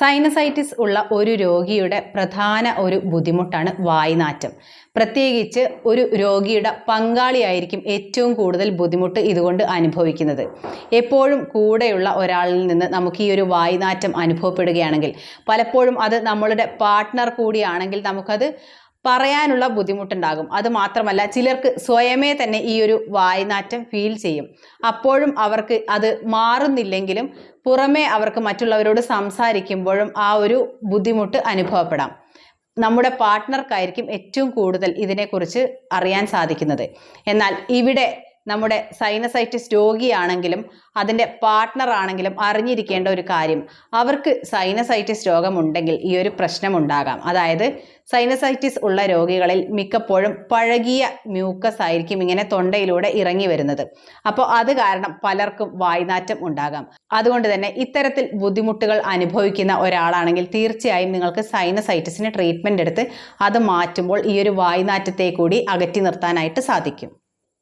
Sinusitis ഉള്ള ഒരു രോഗിയുടെ പ്രധാന ഒരു ബുദ്ധിമുട്ടാണ് വായ്നാറ്റം. പ്രത്യേകിച്ച് ഒരു രോഗിയുടെ പങ്കാളിയായിരിക്കും ഏറ്റവും കൂടുതൽ ബുദ്ധിമുട്ട് ഇതുകൊണ്ട് അനുഭവിക്കുന്നത്. എപ്പോഴും കൂടെയുള്ള ഒരാളിൽ നിന്ന് നമുക്ക് ഈ ഒരു വായ്നാറ്റം അനുഭവപ്പെടുകയാണെങ്കിൽ പലപ്പോഴും അത് നമ്മളുടെ പാർട്ട്ണർ കൂടിയാണെങ്കിൽ നമുക്കത് പറയാനുള്ള ബുദ്ധിമുട്ടുണ്ടാകും. അത് മാത്രമല്ല ചിലർക്ക് സ്വയമേ തന്നെ ഈ ഒരു വായ്നാറ്റം ഫീൽ ചെയ്യും. അപ്പോഴും അവർക്ക് അത് മാറുന്നില്ലെങ്കിലും പുറമേ അവർക്ക് മറ്റുള്ളവരോട് സംസാരിക്കുമ്പോഴും ആ ഒരു ബുദ്ധിമുട്ട് അനുഭവപ്പെടാം. നമ്മുടെ പാർട്ട്ണർക്കായിരിക്കും ഏറ്റവും കൂടുതൽ ഇതിനെക്കുറിച്ച് അറിയാൻ സാധിക്കുന്നത്. എന്നാൽ ഇവിടെ നമ്മുടെ സൈനസൈറ്റിസ് രോഗിയാണെങ്കിലും അതിന്റെ പാർട്ട്ണർ ആണെങ്കിലും അറിഞ്ഞിരിക്കേണ്ട ഒരു കാര്യം. അവർക്ക് സൈനസൈറ്റിസ് രോഗമുണ്ടെങ്കിൽ ഈ ഒരു പ്രശ്നമുണ്ടാകാം. അതായത് സൈനസൈറ്റിസ് ഉള്ള രോഗികളിൽ മിക്കപ്പോഴും പഴകിയ മ്യൂക്കസ് ആയിരിക്കും ഇങ്ങനെ തൊണ്ടയിലൂടെ ഇറങ്ങി വരുന്നത്. അപ്പോൾ അത് കാരണം പലർക്കും വായ്നാറ്റം ഉണ്ടാകാം. അതുകൊണ്ട് തന്നെ ഇത്തരത്തിൽ ബുദ്ധിമുട്ടുകൾ അനുഭവിക്കുന്ന ഒരാളാണെങ്കിൽ തീർച്ചയായും നിങ്ങൾക്ക് സൈനസൈറ്റിസിന് ട്രീറ്റ്മെന്റ് എടുത്ത് അത് മാറ്റുമ്പോൾ ഈ ഒരു വായ്നാറ്റത്തെ കൂടി അകറ്റി നിർത്താനായിട്ട് സാധിക്കും.